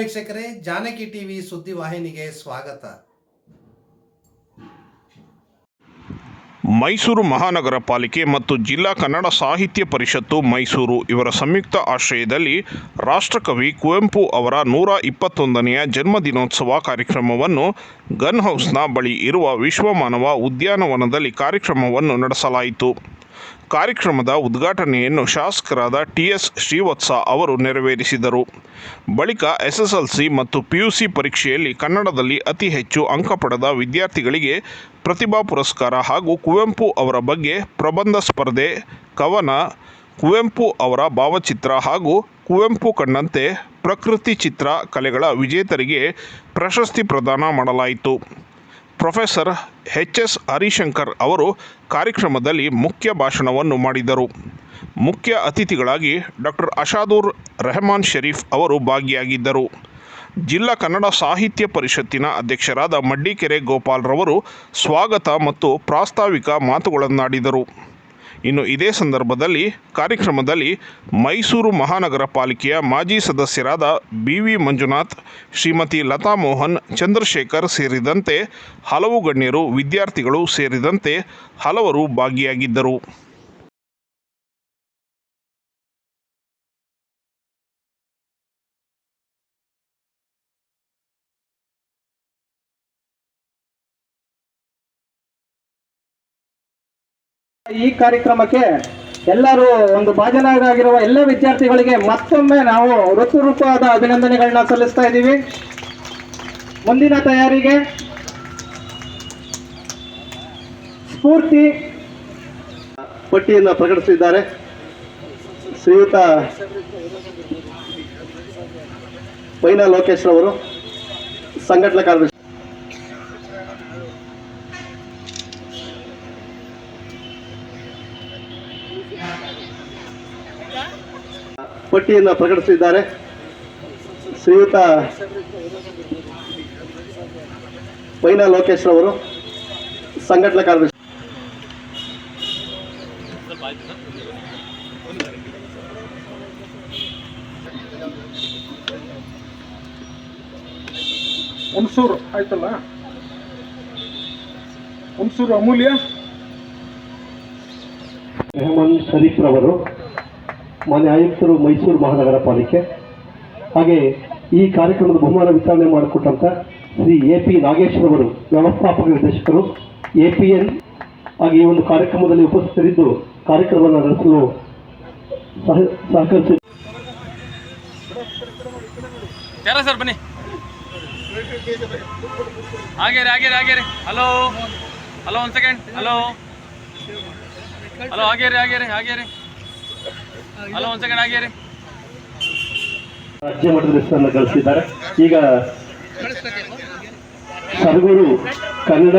ವೀಕ್ಷಕರೇ, ಜಾನಕಿ ಟಿವಿ ಸುದ್ದಿ ವಾಹಿನಿಗೆ ಸ್ವಾಗತ. ಮೈಸೂರು ಮಹಾನಗರ ಪಾಲಿಕೆ ಮತ್ತು ಜಿಲ್ಲಾ ಕನ್ನಡ ಸಾಹಿತ್ಯ ಪರಿಷತ್ತು ಮೈಸೂರು ಇವರ ಸಂಯುಕ್ತ ಆಶ್ರಯದಲ್ಲಿ ರಾಷ್ಟ್ರಕವಿ ಕುವೆಂಪು ಅವರ ನೂರ ಇಪ್ಪತ್ತೊಂದನೆಯ ಜನ್ಮದಿನೋತ್ಸವ ಕಾರ್ಯಕ್ರಮವನ್ನು ಗನ್ ಹೌಸ್ನ ಬಳಿ ಇರುವ ವಿಶ್ವಮಾನವ ಉದ್ಯಾನವನದಲ್ಲಿ ಕಾರ್ಯಕ್ರಮವನ್ನು ನಡೆಸಲಾಯಿತು. ಕಾರ್ಯಕ್ರಮದ ಉದ್ಘಾಟನೆಯನ್ನು ಶಾಸಕರಾದ ಟಿಎಸ್ ಶ್ರೀವತ್ಸ ಅವರು ನೆರವೇರಿಸಿದರು. ಬಳಿಕ ಎಸ್ಎಸ್ಎಲ್ಸಿ ಮತ್ತು ಪಿಯುಸಿ ಪರೀಕ್ಷೆಯಲ್ಲಿ ಕನ್ನಡದಲ್ಲಿ ಅತಿ ಹೆಚ್ಚು ಅಂಕ ಪಡೆದ ವಿದ್ಯಾರ್ಥಿಗಳಿಗೆ ಪ್ರತಿಭಾ ಪುರಸ್ಕಾರ ಹಾಗೂ ಕುವೆಂಪು ಅವರ ಬಗ್ಗೆ ಪ್ರಬಂಧ ಸ್ಪರ್ಧೆ, ಕವನ, ಕುವೆಂಪು ಅವರ ಭಾವಚಿತ್ರ ಹಾಗೂ ಕುವೆಂಪು ಕಂಡಂತೆ ಪ್ರಕೃತಿ ಚಿತ್ರ ಕಲೆಗಳ ವಿಜೇತರಿಗೆ ಪ್ರಶಸ್ತಿ ಪ್ರದಾನ ಮಾಡಲಾಯಿತು. ಪ್ರೊಫೆಸರ್ ಎಚ್ ಎಸ್ ಹರಿಶಂಕರ್ ಅವರು ಕಾರ್ಯಕ್ರಮದಲ್ಲಿ ಮುಖ್ಯ ಭಾಷಣವನ್ನು ಮಾಡಿದರು. ಮುಖ್ಯ ಅತಿಥಿಗಳಾಗಿ ಡಾಕ್ಟರ್ ಅಶಾದೂರ್ ರೆಹಮಾನ್ ಶರೀಫ್ ಅವರು ಭಾಗಿಯಾಗಿದ್ದರು. ಜಿಲ್ಲಾ ಕನ್ನಡ ಸಾಹಿತ್ಯ ಪರಿಷತ್ತಿನ ಅಧ್ಯಕ್ಷರಾದ ಮಡ್ಡಿಕೆರೆ ಗೋಪಾಲ್ರವರು ಸ್ವಾಗತ ಮತ್ತು ಪ್ರಾಸ್ತಾವಿಕ ಮಾತುಗಳನ್ನಾಡಿದರು. ಇನ್ನು ಇದೇ ಸಂದರ್ಭದಲ್ಲಿ ಕಾರ್ಯಕ್ರಮದಲ್ಲಿ ಮೈಸೂರು ಮಹಾನಗರ ಪಾಲಿಕೆಯ ಮಾಜಿ ಸದಸ್ಯರಾದ ಬಿ ವಿ ಮಂಜುನಾಥ್, ಶ್ರೀಮತಿ ಲತಾ ಮೋಹನ್, ಚಂದ್ರಶೇಖರ್ ಸೇರಿದಂತೆ ಹಲವು ಗಣ್ಯರು, ವಿದ್ಯಾರ್ಥಿಗಳು ಸೇರಿದಂತೆ ಹಲವರು ಭಾಗಿಯಾಗಿದ್ದರು. ಈ ಕಾರ್ಯಕ್ರಮಕ್ಕೆ ಎಲ್ಲರೂ ಒಂದು ಭಾಜನರಾಗಿರುವ ಎಲ್ಲ ವಿದ್ಯಾರ್ಥಿಗಳಿಗೆ ಮತ್ತೊಮ್ಮೆ ನಾವು ಹೃತ್ಪೂರ್ವಕವಾದ ಅಭಿನಂದನೆಗಳನ್ನ ಸಲ್ಲಿಸ್ತಾ ಇದ್ದೀವಿ. ಮುಂದಿನ ತಯಾರಿಗೆ ಸ್ಫೂರ್ತಿ ಪಟ್ಟಿಯನ್ನು ಪ್ರಕಟಿಸಿದ್ದಾರೆ. ಶ್ರೀಯುತ ಪೈನಾ ಲೋಕೇಶ್ ರವರು, ಸಂಘಟನಾ ಕಾರ್ಯದರ್ಶಿ ಪಟ್ಟಿಯನ್ನು ಪ್ರಕಟಿಸಿದ್ದಾರೆ. ಶ್ರೀಯುತ ಪೈನಾ ಲೋಕೇಶ್ ಅವರು ಸಂಘಟನಾ ಕಾರ್ಯದರ್ಶಿ. ಹುಣಸೂರು ಆಯ್ತಲ್ಲ? ಹುಣಸೂರು ಅಮೂಲ್ಯ. ರೆಹಮಾನ್ ಶರೀಫ್ ರವರು ಮಾನ್ಯ ಆಯುಕ್ತರು ಮೈಸೂರು ಮಹಾನಗರ ಪಾಲಿಕೆ. ಹಾಗೆ ಈ ಕಾರ್ಯಕ್ರಮದ ಬಹುಮಾನ ವಿತರಣೆ ಮಾಡಿಕೊಟ್ಟಂತ ಶ್ರೀ ಎ ಪಿ ನಾಗೇಶ್ವರ ಅವರು, ವ್ಯವಸ್ಥಾಪಕ ನಿರ್ದೇಶಕರು, ಎ ಪಿ ಎನ್, ಹಾಗೆ ಈ ಒಂದು ಕಾರ್ಯಕ್ರಮದಲ್ಲಿ ಉಪಸ್ಥಿತರಿದ್ದು ಕಾರ್ಯಕ್ರಮವನ್ನು ನಡೆಸಲು ಸಹ ಸಹಕರಿಸಿ ಸರ್ ಬನ್ನಿ? ಹಾಗೆ ಹಾಗೆ ಹಾಗೆ ಹಲೋ ಹಲೋ ಒಂದು ಸೆಕೆಂಡ್ ಹಲೋ ಹಲೋ ಹಾಗೆ ರೀ ಹಾಗೆ ರೀ ಹಾಗೆ ರೀ ಹಲೋ ಒಂದ್ ಸೆಕೆಂಡ್ ಆಗಿರಿ ರಾಜ್ಯ ಮಟ್ಟದ ಹೆಸರನ್ನು ಗಳಿಸಿದ್ದಾರೆ ಈಗ ಸದ್ಗುರು ಕನ್ನಡ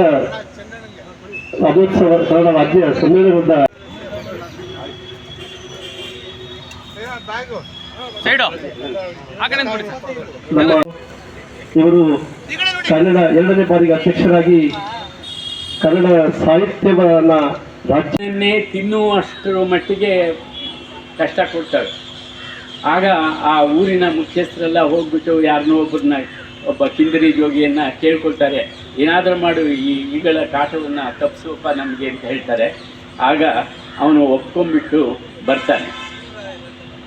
ರಾಜ್ಯೋತ್ಸವ ಕನ್ನಡ ರಾಜ್ಯ ಸಮ್ಮೇಳನದ ನಮ್ಮ ಇವರು ಕನ್ನಡ ಎರಡನೇ ಬಾರಿಗೆ ಅಧ್ಯಕ್ಷರಾಗಿ ಕನ್ನಡ ಸಾಹಿತ್ಯವನ್ನ ರಾಜ್ಯನ್ನೇ ತಿನ್ನುವಷ್ಟು ತಿನ್ನುವಷ್ಟರ ಮಟ್ಟಿಗೆ ಕಷ್ಟ ಕೊಡ್ತಾರೆ ಆಗ ಆ ಊರಿನ ಮುಖ್ಯಸ್ಥರೆಲ್ಲ ಹೋಗ್ಬಿಟ್ಟು ಯಾರನ್ನೋ ಒಬ್ಬರನ್ನ ಒಬ್ಬ ಕಿಂದರಿ ಜೋಗಿಯನ್ನು ಕೇಳ್ಕೊಳ್ತಾರೆ. ಏನಾದರೂ ಮಾಡು, ಈ ಈಗಳ ಕಾಟವನ್ನು ತಪ್ಪಿಸೋಪ ನಮಗೆ ಅಂತ ಹೇಳ್ತಾರೆ. ಆಗ ಅವನು ಒಪ್ಕೊಂಡ್ಬಿಟ್ಟು ಬರ್ತಾನೆ.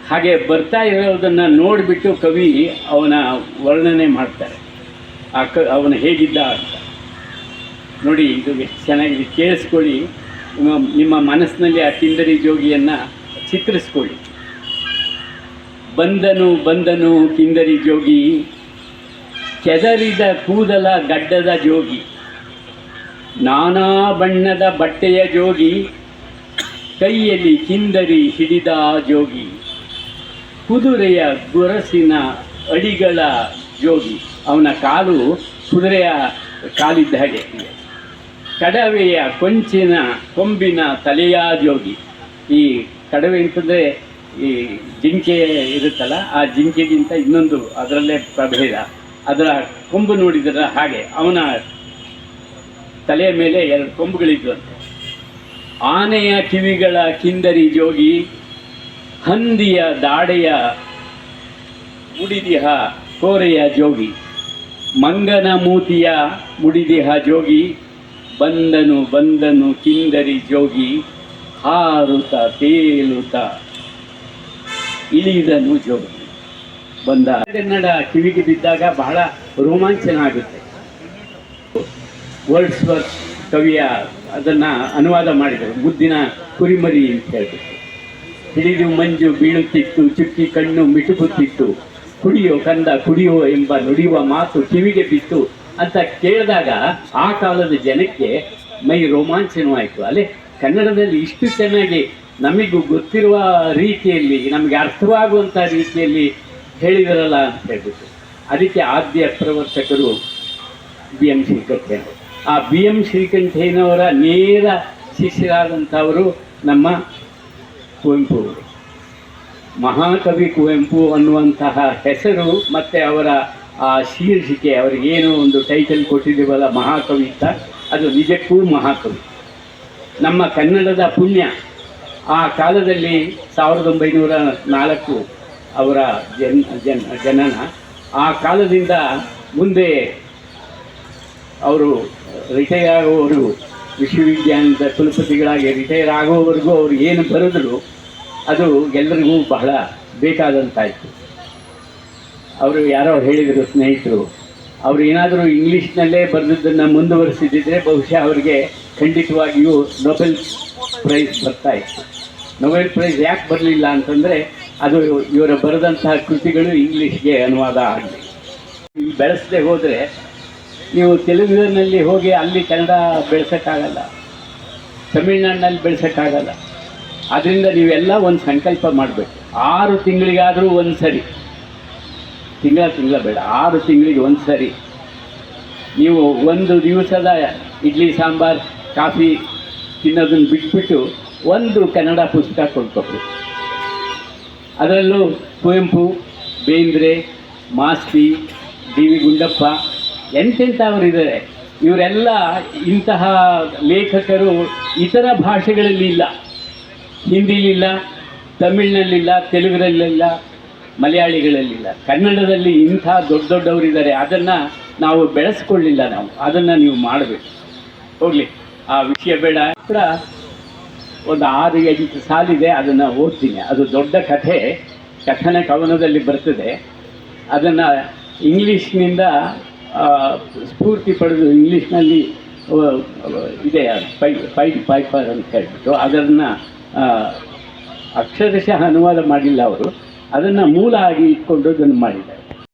ಹಾಗೆ ಬರ್ತಾ ಇರೋದನ್ನು ನೋಡಿಬಿಟ್ಟು ಕವಿ ಅವನ ವರ್ಣನೆ ಮಾಡ್ತಾರೆ. ಆ ಕ, ಅವನು ಹೇಗಿದ್ದ ಅಂತ. ನೋಡಿ, ಇದು ಎಷ್ಟು ಚೆನ್ನಾಗಿದೆ ಕೇಳಿಸ್ಕೊಳ್ಳಿ ನಿಮ್ಮ ಮನಸ್ಸಿನಲ್ಲಿ ಆ ಕಿಂದರಿ ಜೋಗಿಯನ್ನು ಚಿತ್ರಿಸ್ಕೊಳ್ಳಿ ಬಂದನು ಬಂದನು, ಕಿಂದರಿ ಜೋಗಿ. ಕೆದರಿದ ಕೂದಲ ಗಡ್ಡದ ಜೋಗಿ. ನಾನಾ ಬಣ್ಣದ ಬಟ್ಟೆಯ ಜೋಗಿ. ಕೈಯಲ್ಲಿ ಕಿಂದರಿ ಹಿಡಿದ ಜೋಗಿ. ಕುದುರೆಯ ಗೊರಸಿನ ಅಡಿಗಳ ಜೋಗಿ. ಅವನ ಕಾಲು ಕುದುರೆಯ ಕಾಲಿದ್ದ ಹಾಗೆ. ಕಡವೆಯ ಕೊಂಚಿನ ಕೊಂಬಿನ ತಲೆಯ ಜೋಗಿ. ಈ ಕಡವೆ ಅಂತಂದರೆ ಈ ಜಿಂಕೆ ಇರುತ್ತಲ್ಲ, ಆ ಜಿಂಕೆಗಿಂತ ಇನ್ನೊಂದು ಅದರಲ್ಲೇ ಪ್ರಭೇದ. ಅದರ ಕೊಂಬು ನೋಡಿದರೆ ಹಾಗೆ ಅವನ ತಲೆಯ ಮೇಲೆ ಎರಡು ಕೊಂಬುಗಳಿದ್ವಂತೆ ಆನೆಯ ಕಿವಿಗಳ ಕಿಂದರಿ ಜೋಗಿ, ಹಂದಿಯ ದಾಡೆಯ ಮುಡಿದಿಹ ಕೋರೆಯ ಜೋಗಿ, ಮಂಗನ ಮೂತಿಯ ಮುಡಿದಿಹ ಜೋಗಿ, ಬಂದನು ಬಂದನು ಕಿಂದರಿ ಜೋಗಿ ಹಾರುತ ತೇಲುತ ಇಳಿದನು ಜೋಗ. ಬಂದ ಕನ್ನಡ ಕಿವಿಗೆ ಬಿದ್ದಾಗ ಬಹಳ ರೋಮಾಂಚನ ಆಗುತ್ತೆ ವರ್ಡ್ಸ್ ವರ್ಕ್ ಕವಿಯ ಅದನ್ನು ಅನುವಾದ ಮಾಡಿದರು. ಮುದ್ದಿನ ಕುರಿಮರಿ ಅಂತ ಹೇಳ್ಬಿಟ್ಟು. ಹಿಡಿದು ಮಂಜು ಬೀಳುತ್ತಿತ್ತು, ಚುಕ್ಕಿ ಕಣ್ಣು ಮಿಟುಕುತ್ತಿತ್ತು. ಕುಡಿಯೋ ಕಂದ ಕುಡಿಯೋ ಎಂಬ ನುಡಿಯುವ ಮಾತು ಕಿವಿಗೆ ಬಿತ್ತು ಅಂತ ಕೇಳಿದಾಗ ಆ ಕಾಲದ ಜನಕ್ಕೆ ಮೈ ರೋಮಾಂಚನವಾಯಿತು ಅಲ್ಲೇ ಕನ್ನಡದಲ್ಲಿ ಇಷ್ಟು ಚೆನ್ನಾಗಿ ನಮಗೂ ಗೊತ್ತಿರುವ ರೀತಿಯಲ್ಲಿ, ನಮಗೆ ಅರ್ಥವಾಗುವಂಥ ರೀತಿಯಲ್ಲಿ ಹೇಳಿದರಲ್ಲ ಅಂತ ಹೇಳ್ಬಿಟ್ಟು ಅದಕ್ಕೆ ಆದ್ಯ ಪ್ರವರ್ತಕರು ಬಿ ಎಂ ಶ್ರೀಕಂಠೇನವರು ಆ ಬಿ ಎಂ ಶ್ರೀಕಂಠೇನವರ ನೇರ ಶಿಷ್ಯರಾದಂಥವರು ನಮ್ಮ ಕುವೆಂಪು ಅವರು. ಮಹಾಕವಿ ಕುವೆಂಪು ಅನ್ನುವಂತಹ ಹೆಸರು ಮತ್ತು ಅವರ ಆ ಶೀರ್ಷಿಕೆ, ಅವರಿಗೇನು ಒಂದು ಟೈಟಲ್ ಕೊಟ್ಟಿದ್ದೀವಲ್ಲ ಮಹಾಕವಿ ಅಂತ, ಅದು ನಿಜಕ್ಕೂ ಮಹಾಕವಿ. ನಮ್ಮ ಕನ್ನಡದ ಪುಣ್ಯ ಆ ಕಾಲದಲ್ಲಿ ಸಾವಿರದ ಒಂಬೈನೂರ ನಾಲ್ಕು ಅವರ ಜನ್ ಜನ್, ಜನನ. ಆ ಕಾಲದಿಂದ ಮುಂದೆ ಅವರು ರಿಟೈರ್ ಆಗುವವರು ವಿಶ್ವವಿದ್ಯಾಲಯದ ಕುಲಪತಿಗಳಾಗಿ ರಿಟೈರ್ ಆಗುವವರೆಗೂ ಅವರು ಏನು ಬರೆದ್ರು, ಅದು ಎಲ್ಲರಿಗೂ ಬಹಳ ಬೇಕಾದಂತಾಯಿತು. ಅವರು ಯಾರೋ ಹೇಳಿದರು ಸ್ನೇಹಿತರು, ಅವರು ಏನಾದರೂ ಇಂಗ್ಲೀಷ್ನಲ್ಲೇ ಬರೆದಿದ್ದನ್ನು ಮುಂದುವರಿಸಿದ್ದಿದ್ರೆ ಬಹುಶಃ ಅವರಿಗೆ ಖಂಡಿತವಾಗಿಯೂ ನೊಬೆಲ್ ಪ್ರೈಸ್ ಬರ್ತಾ ಇತ್ತು. ನೊಬೆಲ್ ಪ್ರೈಸ್ ಯಾಕೆ ಬರಲಿಲ್ಲ ಅಂತಂದರೆ ಅದು ಇವರ ಬರೆದಂತಹ ಕೃತಿಗಳು ಇಂಗ್ಲೀಷ್ಗೆ ಅನುವಾದ ಆಗಲಿ. ಬೆಳೆಸದೆ ಹೋದರೆ ನೀವು ತೆಲುಗಿನಲ್ಲಿ ಹೋಗಿ ಅಲ್ಲಿ ಕನ್ನಡ ಬೆಳೆಸೋಕ್ಕಾಗಲ್ಲ, ತಮಿಳ್ನಾಡಿನಲ್ಲಿ ಬೆಳೆಸೋಕ್ಕಾಗಲ್ಲ. ಅದರಿಂದ ನೀವೆಲ್ಲ ಒಂದು ಸಂಕಲ್ಪ ಮಾಡಬೇಕು. ಆರು ತಿಂಗಳಿಗಾದರೂ ಒಂದು ಸರಿ. ತಿಂಗಳ ತಿಂಗಳ ಬೇಡ, ಆರು ತಿಂಗಳಿಗೆ ಒಂದು ಸರಿ. ನೀವು ಒಂದು ದಿವಸದ ಇಡ್ಲಿ ಸಾಂಬಾರ್ ಕಾಫಿ ತಿನ್ನೋದನ್ನು ಬಿಟ್ಬಿಟ್ಟು ಒಂದು ಕನ್ನಡ ಪುಸ್ತಕ ಕೊಂಡ್ಕೊಬೇಕು ಅದರಲ್ಲೂ ಕುವೆಂಪು, ಬೇಂದ್ರೆ, ಮಾಸ್ತಿ, ಡಿ ವಿ ಗುಂಡಪ್ಪ ಎಂತೆಂಥವರಿದ್ದಾರೆ ಇವರೆಲ್ಲ ಇಂತಹ ಲೇಖಕರು ಇತರ ಭಾಷೆಗಳಲ್ಲಿ ಇಲ್ಲ. ಹಿಂದಿಲಿಲ್ಲ ತಮಿಳಿನಲ್ಲಿಲ್ಲ ತೆಲುಗಿನಲ್ಲಿಲ್ಲ ಮಲಯಾಳಿಗಳಲ್ಲಿಲ್ಲ ಕನ್ನಡದಲ್ಲಿ ಇಂಥ ದೊಡ್ಡ ದೊಡ್ಡವರಿದ್ದಾರೆ. ಅದನ್ನು ನಾವು ಬೆಳೆಸ್ಕೊಳ್ಳಿಲ್ಲ ನಾವು. ಅದನ್ನು ನೀವು ಮಾಡಬೇಕು. ಹೋಗಲಿ. ಆ ವಿಷಯ ಬೇಡ ಕೂಡ ಒಂದು ಆರು ಎಂಟು ಸಾಲಿದೆ, ಅದನ್ನು ಓದ್ತೀನಿ. ಅದು ದೊಡ್ಡ ಕಥೆ. ಕಥನ ಕವನದಲ್ಲಿ ಬರ್ತದೆ. ಅದನ್ನು ಇಂಗ್ಲೀಷ್ನಿಂದ ಸ್ಫೂರ್ತಿ ಪಡೆದು ಇಂಗ್ಲೀಷ್ನಲ್ಲಿ ಇದೆ, ಪೈ ಪೈ ಪೈಪರ್ ಅಂತ ಹೇಳ್ಬಿಟ್ಟು ಅದನ್ನು ಅಕ್ಷರಶಃ ಅನುವಾದ ಮಾಡಿಲ್ಲ ಅವರು. ಅದನ್ನು ಮೂಲ ಆಗಿ ಇಟ್ಕೊಂಡು ಅದನ್ನು ಮಾಡಿದ್ದಾರೆ.